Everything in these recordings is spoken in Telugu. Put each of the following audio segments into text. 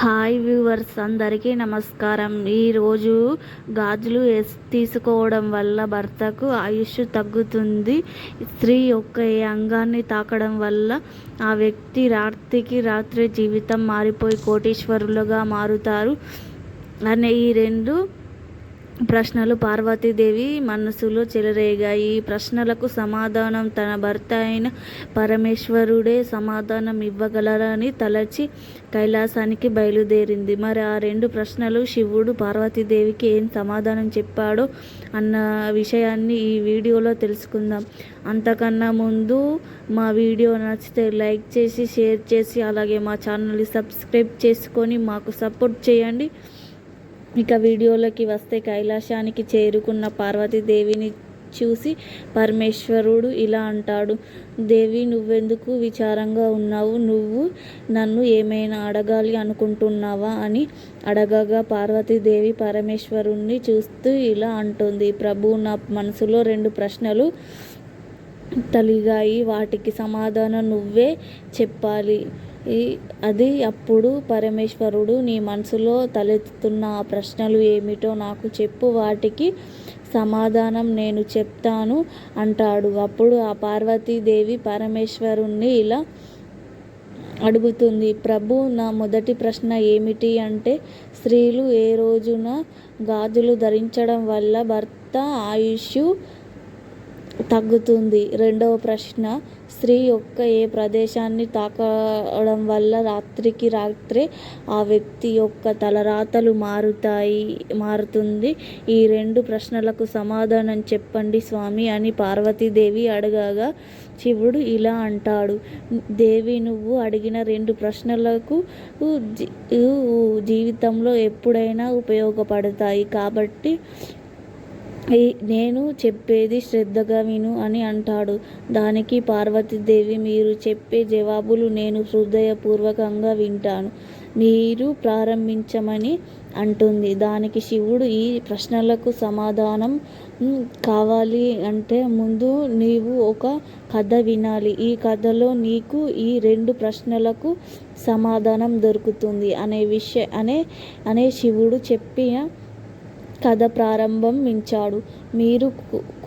హాయ్ వ్యూవర్స్ అందరికీ నమస్కారం. ఈరోజు గాజులు తీసుకోవడం వల్ల భర్తకు ఆయుష్ తగ్గుతుంది. స్త్రీ యొక్క ఏ అంగాన్ని తాకడం వల్ల ఆ వ్యక్తి రాత్రికి రాత్రి జీవితం మారిపోయి కోటీశ్వరులుగా మారుతారు. అనే ఈ రెండు ప్రశ్నలు పార్వతీదేవి మనసులో చెలరేగాయి. ఈ ప్రశ్నలకు సమాధానం తన భర్త అయిన పరమేశ్వరుడే సమాధానం ఇవ్వగలరని తలచి కైలాసానికి బయలుదేరింది. మరి ఆ రెండు ప్రశ్నలు శివుడు పార్వతీదేవికి ఏం సమాధానం చెప్పాడో అన్న విషయాన్ని ఈ వీడియోలో తెలుసుకుందాం. అంతకన్నా ముందు మా వీడియో నచ్చితే లైక్ చేసి షేర్ చేసి అలాగే మా ఛానల్ని సబ్స్క్రైబ్ చేసుకొని మాకు సపోర్ట్ చేయండి. ఇక వీడియోలోకి వస్తే కైలాసానికి చేరుకున్న పార్వతీదేవిని చూసి పరమేశ్వరుడు ఇలా అంటాడు దేవి నువ్వెందుకు విచారంగా ఉన్నావు? నువ్వు నన్ను ఏమైనా అడగాలి అనుకుంటున్నావా? అని అడగగా పార్వతీదేవి పరమేశ్వరుణ్ణి చూస్తూ ఇలా అంటుంది ప్రభు నా మనసులో రెండు ప్రశ్నలు తలిగాయి. వాటికి సమాధానం నువ్వే చెప్పాలి. ఈ- అది అప్పుడు పరమేశ్వరుడు నీ మనసులో తలెత్తుతున్న ఆ ప్రశ్నలు ఏమిటో నాకు చెప్పు వాటికి సమాధానం నేను చెప్తాను అంటాడు. అప్పుడు ఆ పార్వతీదేవి పరమేశ్వరుణ్ణి ఇలా అడుగుతుంది ప్రభు నా మొదటి ప్రశ్న ఏమిటి అంటే స్త్రీలు ఏ రోజున గాజులు ధరించడం వల్ల భర్త ఆయుష్ తగ్గుతుంది. రెండవ ప్రశ్న స్త్రీ యొక్క ఏ ప్రదేశాన్ని తాకడం వల్ల రాత్రికి రాత్రే ఆ వ్యక్తి యొక్క తలరాతలు మారుతాయి మారుతుంది? ఈ రెండు ప్రశ్నలకు సమాధానం చెప్పండి స్వామి అని పార్వతీదేవి అడగగా శివుడు ఇలా అంటాడు దేవి నువ్వు అడిగిన రెండు ప్రశ్నలకు జీవితంలో ఎప్పుడైనా ఉపయోగపడతాయి కాబట్టి నేను చెప్పేది శ్రద్ధగా విను అని అంటాడు. దానికి పార్వతీదేవి మీరు చెప్పే జవాబులు నేను హృదయపూర్వకంగా వింటాను. మీరు ప్రారంభించమని అంటుంది. దానికి శివుడు ఈ ప్రశ్నలకు సమాధానం కావాలి అంటే ముందు నీవు ఒక కథ వినాలి. ఈ కథలో నీకు ఈ రెండు ప్రశ్నలకు సమాధానం దొరుకుతుంది అనే విషయ అనే అనే శివుడు చెప్పిన కథ ప్రారంభించాడు మీరు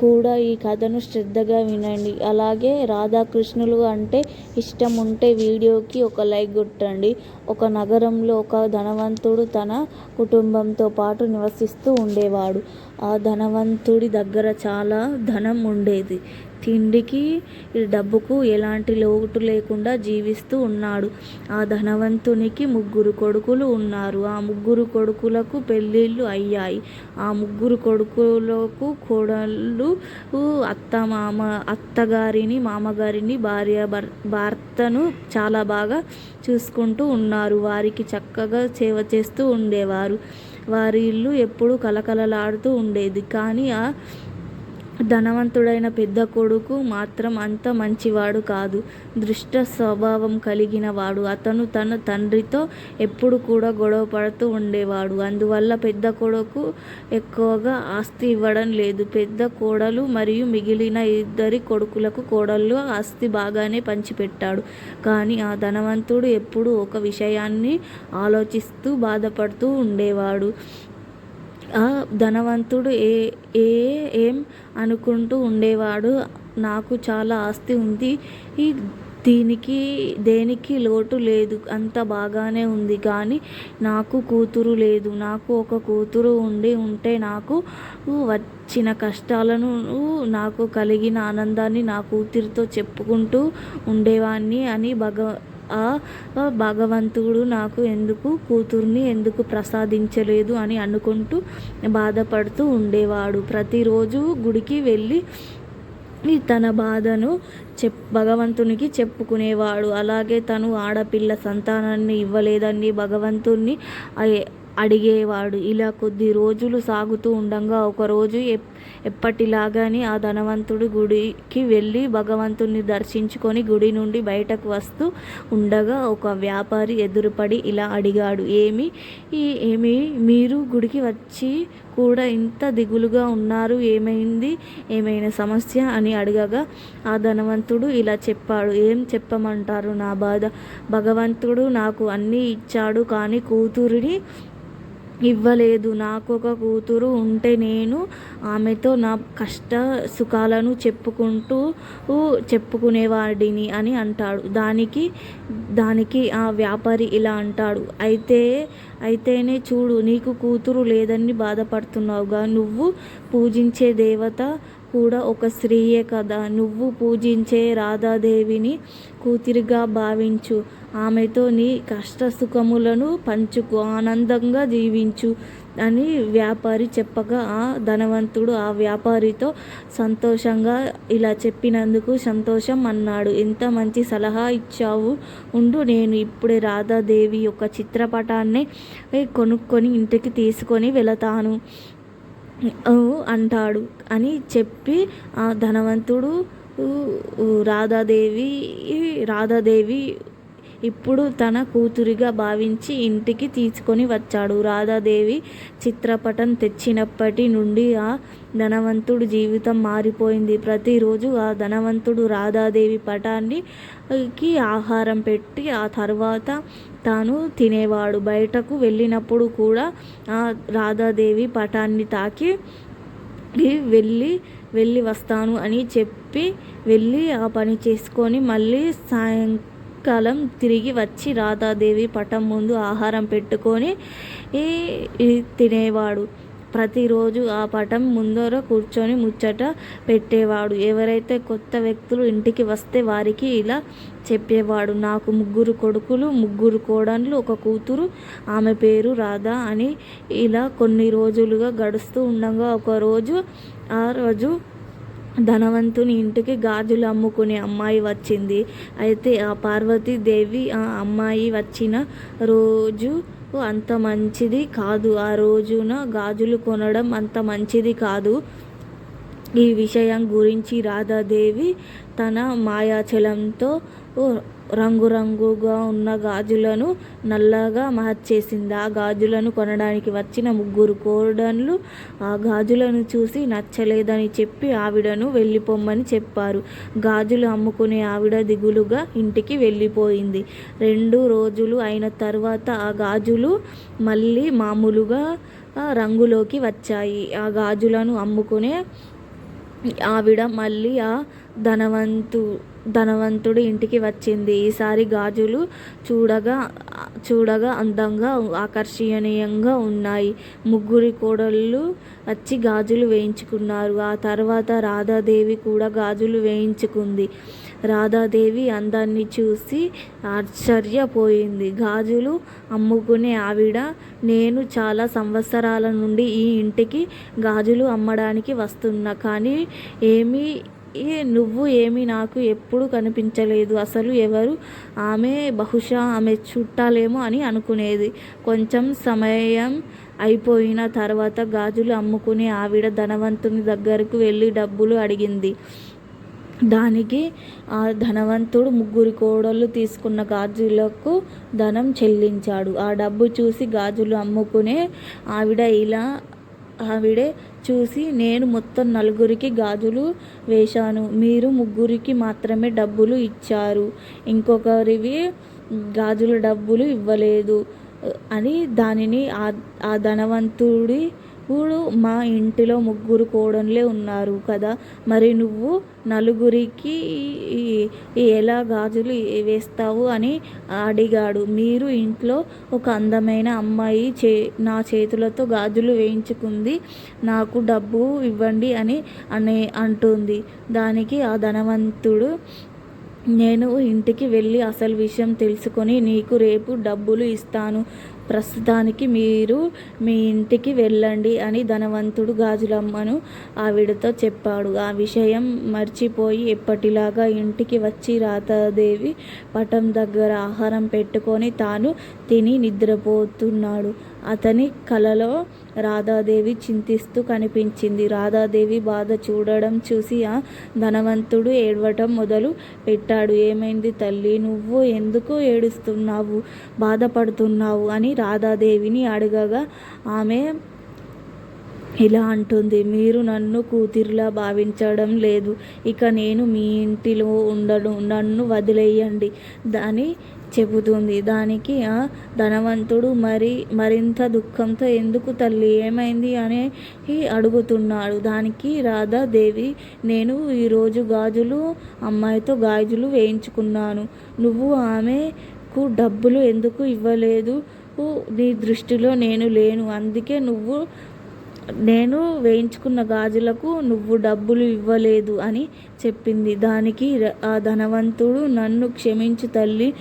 కూడా ఈ కథను శ్రద్ధగా వినండి. అలాగే రాధాకృష్ణులు అంటే ఇష్టం ఉంటే వీడియోకి ఒక లైక్ కొట్టండి. ఒక నగరంలో ఒక ధనవంతుడు తన కుటుంబంతో పాటు నివసిస్తూ ఉండేవాడు. ఆ ధనవంతుడి దగ్గర చాలా ధనం ఉండేది. తిండికి డబ్బుకు ఎలాంటి లోటు లేకుండా జీవిస్తూ ఉన్నాడు. ఆ ధనవంతునికి ముగ్గురు కొడుకులు ఉన్నారు. ఆ ముగ్గురు కొడుకులకు పెళ్ళిళ్ళు అయ్యాయి. ఆ ముగ్గురు కొడుకులకు కోడళ్ళు అత్త మామ అత్తగారిని మామగారిని భార్య భర్ భర్తను చాలా బాగా చూసుకుంటూ ఉన్నారు. వారికి చక్కగా సేవ చేస్తూ ఉండేవారు. వారి ఇల్లు ఎప్పుడూ కలకలలాడుతూ ఉండేది. కానీ ఆ ధనవంతుడైన పెద్ద కొడుకు మాత్రం అంత మంచివాడు కాదు. దుష్ట స్వభావం కలిగిన వాడు. అతను తన తండ్రితో ఎప్పుడు కూడా గొడవ పడుతూ ఉండేవాడు. అందువల్ల పెద్ద కొడుకు ఎక్కువగా ఆస్తి ఇవ్వడం లేదు. పెద్ద కోడలు మరియు మిగిలిన ఇద్దరి కొడుకులకు కోడళ్ళు ఆస్తి బాగానే పంచిపెట్టాడు. కానీ ఆ ధనవంతుడు ఎప్పుడు ఒక విషయాన్ని ఆలోచిస్తూ బాధపడుతూ ఉండేవాడు. ధనవంతుడు ఏ ఏ ఏం అనుకుంటూ ఉండేవాడు. నాకు చాలా ఆస్తి ఉంది. ఈ దీనికి దేనికి లోటు లేదు. అంత బాగానే ఉంది. కానీ నాకు కూతురు లేదు. నాకు ఒక కూతురు ఉండి ఉంటే నాకు వచ్చిన కష్టాలను నాకు కలిగిన ఆనందాన్ని నా కూతురితో చెప్పుకుంటూ ఉండేవాడిని అని భగ ఆ భగవంతుడు నాకు ఎందుకు కూతుర్ని ఎందుకు ప్రసాదించలేదు అని అనుకుంటూ బాధపడుతూ ఉండేవాడు. ప్రతిరోజు గుడికి వెళ్ళి తన బాధను చెప్ భగవంతునికి చెప్పుకునేవాడు. అలాగే తను ఆడపిల్ల సంతానాన్ని ఇవ్వలేదని భగవంతుణ్ణి అడిగేవాడు. ఇలా కొద్ది రోజులు సాగుతూ ఉండగా ఒకరోజు ఎప్ ఎప్పటిలాగానే ఆ ధనవంతుడు గుడికి వెళ్ళి భగవంతుని దర్శించుకొని గుడి నుండి బయటకు వస్తూ ఉండగా ఒక వ్యాపారి ఎదురుపడి ఇలా అడిగాడు. ఏమి? ఈ ఏమి? మీరు గుడికి వచ్చి కూడా ఇంత దిగులుగా ఉన్నారు ఏమైంది? ఏమైనా సమస్య? అని అడగగా ఆ ధనవంతుడు ఇలా చెప్పాడు. ఏం చెప్పమంటారు నా బాధ? భగవంతుడు నాకు అన్నీ ఇచ్చాడు కానీ కూతురిని ఇవ్వలేదు. నాకు ఒక కూతురు ఉంటే నేను ఆమెతో నా కష్ట సుఖాలను చెప్పుకుంటూ చెప్పుకునేవాడిని అని అంటాడు. దానికి దానికి ఆ వ్యాపారి ఇలా అంటాడు. అయితే అయితేనే చూడు నీకు కూతురు లేదని బాధపడుతున్నావుగా. నువ్వు పూజించే దేవత కూడా ఒక స్త్రీయే కదా. నువ్వు పూజించే రాధాదేవిని కూతురిగా భావించు. ఆమెతో నీ కష్ట సుఖములను పంచుకు. ఆనందంగా జీవించు అని వ్యాపారి చెప్పగా ఆ ధనవంతుడు ఆ వ్యాపారితో సంతోషంగా ఇలా చెప్పినందుకు సంతోషం అన్నాడు. ఎంత మంచి సలహా ఇచ్చావు. ఉండు నేను ఇప్పుడే రాధాదేవి యొక్క చిత్రపటాన్ని కొనుక్కొని ఇంటికి తీసుకొని వెళతాను. అంటాడు అని చెప్పి ఆ ధనవంతుడు రాధాదేవి రాధాదేవి ఇప్పుడు తన కూతురిగా భావించి ఇంటికి తీసుకొని వచ్చాడు. రాధాదేవి చిత్రపటం తెచ్చినప్పటి నుండి ఆ ధనవంతుడు జీవితం మారిపోయింది. ప్రతిరోజు ఆ ధనవంతుడు రాధాదేవి పటానికి ఆహారం పెట్టి ఆ తర్వాత తాను తినేవాడు. బయటకు వెళ్ళినప్పుడు కూడా ఆ రాధాదేవి పటాన్ని తాకి వెళ్ళి వెళ్ళి వస్తాను అని చెప్పి వెళ్ళి ఆ పని చేసుకొని మళ్ళీ సాయంకాలం తిరిగి వచ్చి రాధాదేవి పటం ముందు ఆహారం పెట్టుకొని తినేవాడు. ప్రతిరోజు ఆ పటం ముందర కూర్చొని ముచ్చట పెట్టేవాడు. ఎవరైతే కొత్త వ్యక్తులు ఇంటికి వస్తే వారికి ఇలా చెప్పేవాడు. నాకు ముగ్గురు కొడుకులు ముగ్గురు కోడన్లు ఒక కూతురు ఆమె పేరు రాధా అని ఇలా కొన్ని రోజులుగా గడుస్తూ ఉండగా ఒకరోజు ఆ రోజు ధనవంతుని ఇంటికి గాజులు అమ్ముకునే అమ్మాయి వచ్చింది. అయితే ఆ పార్వతీదేవి ఆ అమ్మాయి వచ్చిన రోజు అంత మంచిది కాదు. ఆ రోజున గాజులు కొనడం అంత మంచిది కాదు. ఈ విషయం గురించి రాధాదేవి తన మాయాచలంతో రంగురంగుగా ఉన్న గాజులను నల్లగా మార్చేసింది ఆ గాజులను కొనడానికి వచ్చిన ముగ్గురు కోడన్లు ఆ గాజులను చూసి నచ్చలేదని చెప్పి ఆవిడను వెళ్ళిపోమ్మని చెప్పారు. గాజులు అమ్ముకునే ఆవిడ దిగులుగా ఇంటికి వెళ్ళిపోయింది. రెండు రోజులు అయిన తర్వాత ఆ గాజులు మళ్ళీ మామూలుగా రంగులోకి వచ్చాయి. ఆ గాజులను అమ్ముకునే ఆవిడ మళ్ళీ ఆ ధనవంతు ధనవంతుడి ఇంటికి వచ్చింది. ఈసారి గాజులు చూడగా చూడగా అందంగా ఆకర్షణీయంగా ఉన్నాయి. ముగ్గురి కోడళ్ళు వచ్చి గాజులు వేయించుకున్నారు. ఆ తర్వాత రాధాదేవి కూడా గాజులు వేయించుకుంది. రాధాదేవి అందాన్ని చూసి ఆశ్చర్యపోయింది. గాజులు అమ్ముకునే ఆవిడ నేను చాలా సంవత్సరాల నుండి ఈ ఇంటికి గాజులు అమ్మడానికి వస్తున్నా కానీ ఏమీ నువ్వు ఏమీ నాకు ఎప్పుడు కనిపించలేదు. అసలు ఎవరు? ఆమె బహుశా ఆమె చుట్టాలేమో అని అనుకునేది. కొంచెం సమయం అయిపోయిన తర్వాత గాజులు అమ్ముకునే ఆవిడ ధనవంతుని దగ్గరకు వెళ్ళి డబ్బులు అడిగింది. దానికి ఆ ధనవంతుడు ముగ్గురు కోడళ్ళు తీసుకున్న గాజులకు ధనం చెల్లించాడు. ఆ డబ్బు చూసి గాజులు అమ్ముకునే ఆవిడ ఇలా ఆవిడే చూసి నేను మొత్తం నలుగురికి గాజులు వేశాను. మీరు ముగ్గురికి మాత్రమే డబ్బులు ఇచ్చారు. ఇంకొకరివి గాజుల డబ్బులు ఇవ్వలేదు. అని దానిని ఆ ధనవంతుడి ఇప్పుడు మా ఇంటిలో ముగ్గురు కోడన్లే ఉన్నారు కదా. మరి నువ్వు నలుగురికి ఎలా గాజులు వేస్తావు అని అడిగాడు. మీరు ఇంట్లో ఒక అందమైన అమ్మాయి చే నా చేతులతో గాజులు వేయించుకుంది. నాకు డబ్బు ఇవ్వండి అని అనే అంటుంది. దానికి ఆ ధనవంతుడు నేను ఇంటికి వెళ్ళి అసలు విషయం తెలుసుకొని నీకు రేపు డబ్బులు ఇస్తాను. ప్రస్తుతానికి మీరు మీ ఇంటికి వెళ్ళండి అని ధనవంతుడు గాజులమ్మను ఆవిడతో చెప్పాడు. ఆ విషయం మర్చిపోయి ఎప్పటిలాగా ఇంటికి వచ్చి రాతాదేవి పటం దగ్గర ఆహారం పెట్టుకొని తాను తిని నిద్రపోతున్నాడు. అతని కలలో రాధాదేవి చింతిస్తూ కనిపించింది. రాధాదేవి బాధ చూడడం చూసి ఆ ధనవంతుడు ఏడవటం మొదలు పెట్టాడు. ఏమైంది తల్లి నువ్వు ఎందుకు ఏడుస్తున్నావు? బాధపడుతున్నావు? అని రాధాదేవిని అడగగా ఆమె ఇలా అంటుంది. మీరు నన్ను కూతురిలా భావించడం లేదు. ఇక నేను మీ ఇంటిలో ఉండను. నన్ను వదిలేయండి దాని చెబుతుంది. దానికి ఆ ధనవంతుడు మరి మరింత దుఃఖంతో ఎందుకు తల్లి ఏమైంది? అని అడుగుతున్నాడు. దానికి రాధాదేవి నేను ఈరోజు గాజులు అమ్మాయితో గాజులు వేయించుకున్నాను. నువ్వు ఆమెకు డబ్బులు ఎందుకు ఇవ్వలేదు? నీ దృష్టిలో నేను లేను. అందుకే నువ్వు నేను వేయించుకున్న గాజులకు నువ్వు డబ్బులు ఇవ్వలేదు అని చెప్పింది. దానికి ఆ ధనవంతుడు నన్ను క్షమించు తల్లి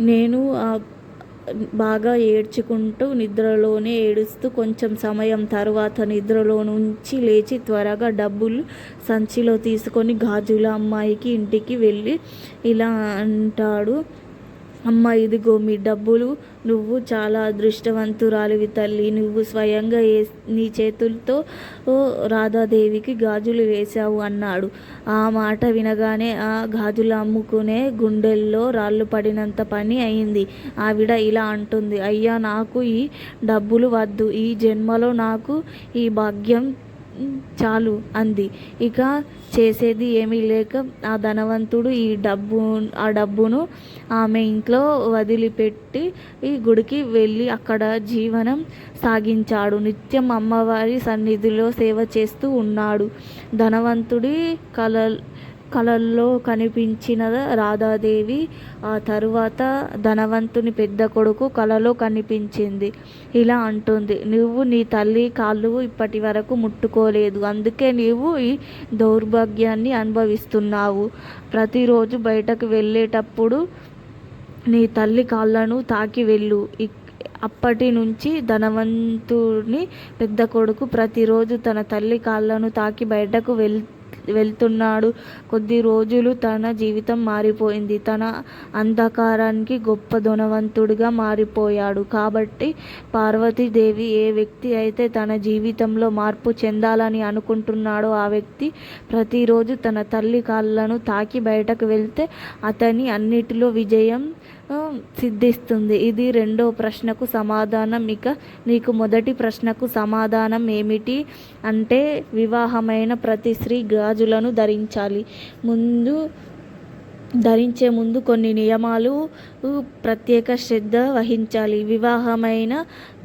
నేను బాగా ఏడ్చుకుంటూ నిద్రలోనే ఏడుస్తూ కొంచెం సమయం తరువాత నిద్రలోనుంచి లేచి త్వరగా డబ్బులు సంచిలో తీసుకొని గాజుల అమ్మాయికి ఇంటికి వెళ్ళి ఇలా అంటాడు. అమ్మ ఇదిగో మీ డబ్బులు. నువ్వు చాలా అదృష్టవంతురాలివి తల్లి నువ్వు స్వయంగా ఏ నీ చేతులతో రాధాదేవికి గాజులు వేశావు అన్నాడు. ఆ మాట వినగానే ఆ గాజులు అమ్ముకునే గుండెల్లో రాళ్ళు పడినంత పని అయింది. ఆవిడ ఇలా అంటుంది. అయ్యా! నాకు ఈ డబ్బులు వద్దు. ఈ జన్మలో నాకు ఈ భాగ్యం చాలు అంది. ఇక చేసేది ఏమీ లేక ఆ ధనవంతుడు ఈ డబ్బు ఆ డబ్బును ఆమె ఇంట్లో వదిలిపెట్టి గుడికి వెళ్ళి అక్కడ జీవనం సాగించాడు. నిత్యం అమ్మవారి సన్నిధిలో సేవ చేస్తూ ఉన్నాడు. ధనవంతుడి కళ కలల్లో కనిపించిన రాధాదేవి ఆ తరువాత ధనవంతుని పెద్ద కొడుకు కలలో కనిపించింది. ఇలా అంటుంది. నువ్వు నీ తల్లి కాళ్ళు ఇప్పటివరకు ముట్టుకోలేదు. అందుకే నీవు ఈ దౌర్భాగ్యాన్ని అనుభవిస్తున్నావు. ప్రతిరోజు బయటకు వెళ్ళేటప్పుడు నీ తల్లి కాళ్ళను తాకి వెళ్ళు. అప్పటి నుంచి ధనవంతుని పెద్ద కొడుకు ప్రతిరోజు తన తల్లి కాళ్ళను తాకి బయటకు వెళ్తున్నాడు. కొద్ది రోజులు తన జీవితం మారిపోయింది. తన అంధకారానికి గొప్ప ధనవంతుడిగా మారిపోయాడు. కాబట్టి పార్వతీదేవి ఏ వ్యక్తి అయితే తన జీవితంలో మార్పు చెందాలని అనుకుంటున్నాడో ఆ వ్యక్తి ప్రతిరోజు తన తల్లి కాళ్ళను తాకి బయటకు వెళ్తే అతని అన్నిటిలో విజయం సిద్ధిస్తుంది. ఇది రెండో ప్రశ్నకు సమాధానం. ఇక నీకు మొదటి ప్రశ్నకు సమాధానం ఏమిటి అంటే వివాహమైన ప్రతి స్త్రీ గాజులను ధరించాలి. ముందు ధరించే ముందు కొన్ని నియమాలు ప్రత్యేక శ్రద్ధ వహించాలి. వివాహమైన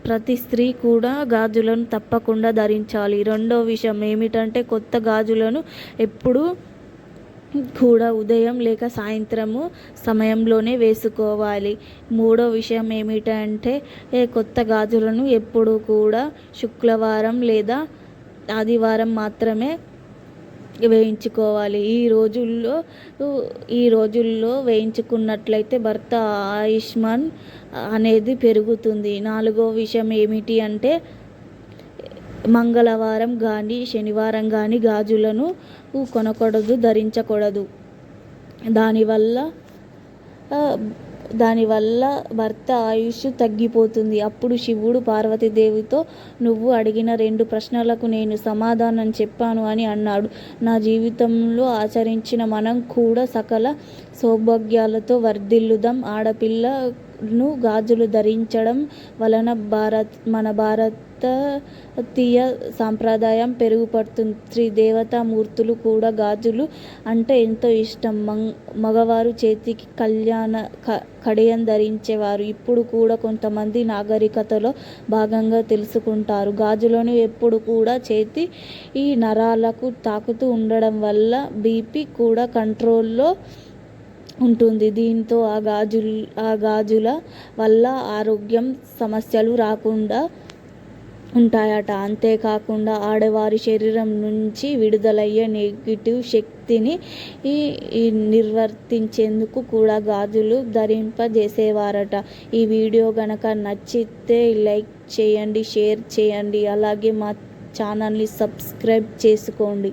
ప్రతి స్త్రీ కూడా గాజులను తప్పకుండా ధరించాలి. రెండో విషయం ఏమిటంటే కొత్త గాజులను ఎప్పుడూ కూడా ఉదయం లేక సాయంత్రము సమయంలోనే వేసుకోవాలి. మూడో విషయం ఏమిటంటే కొత్త గాజులను ఎప్పుడూ కూడా శుక్రవారం లేదా ఆదివారం మాత్రమే వేయించుకోవాలి. ఈ రోజుల్లో ఈ రోజుల్లో వేయించుకున్నట్లయితే భర్త ఆయుష్మాన్ అనేది పెరుగుతుంది. నాలుగో విషయం ఏమిటి అంటే మంగళవారం కానీ శనివారం కానీ గాజులను కొనకూడదు ధరించకూడదు. దానివల్ల దానివల్ల భర్త ఆయుష్ తగ్గిపోతుంది. అప్పుడు శివుడు పార్వతీదేవితో నువ్వు అడిగిన రెండు ప్రశ్నలకు నేను సమాధానం చెప్పాను అని అన్నాడు. నా జీవితంలో ఆచరించిన మనం కూడా సకల సౌభాగ్యాలతో వర్ధిల్లుదాం. ఆడపిల్లను గాజులు ధరించడం వలన భారత్ మన భారత్ భారతీయ సాంప్రదాయం మెరుగుపడుతుంది. స్త్రీ దేవతా మూర్తులు కూడా గాజులు అంటే ఎంతో ఇష్టం. మగవారు చేతికి కళ్యాణ కడియం ధరించేవారు. ఇప్పుడు కూడా కొంతమంది నాగరికతలో భాగంగా తెలుసుకుంటారు. గాజులను ఎప్పుడూ కూడా చేతి ఈ నరాలకు తాకుతూ ఉండడం వల్ల బీపీ కూడా కంట్రోల్లో ఉంటుంది. దీంతో ఆ గాజుల వల్ల ఆరోగ్యం సమస్యలు రాకుండా ఉంటాయట. అంతేకాకుండా ఆడవారి శరీరం నుంచి విడుదలయ్యే నెగిటివ్ శక్తిని ఈ నిర్వర్తించేందుకు కూడా గాజులు ధరింపజేసేవారట. ఈ వీడియో గనక నచ్చితే లైక్ చేయండి షేర్ చేయండి. అలాగే మా ఛానల్ని సబ్స్క్రైబ్ చేసుకోండి.